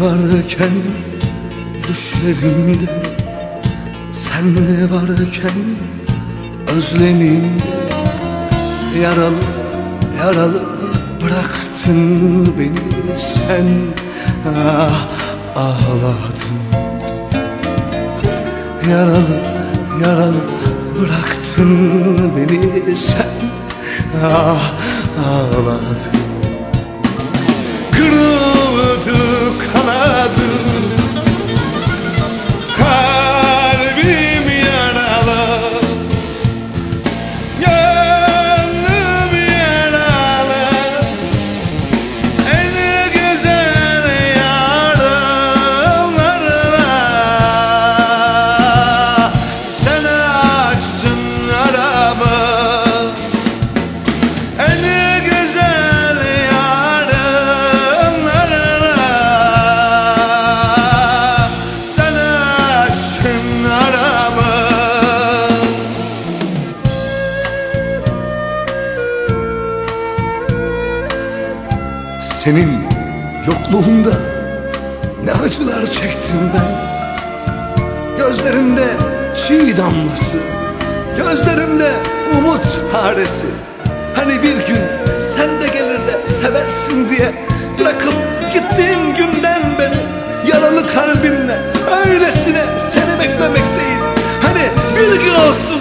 varken düşlerimde. Sen varken özlemimde Yaralı yaralı bıraktın beni. Sen Ah ağladım Yaralı yaralı bıraktın beni. Sen Ah ağladım Kırıldı Senin yokluğunda ne acılar çektim ben? Gözlerimde çiğ damlası Gözlerimde umut haresi Hani bir gün sen de gelir de seversin diye Bırakıp gittiğin günden beri Yaralı kalbimle öylesine seni beklemekteyim. Hani bir gün olsun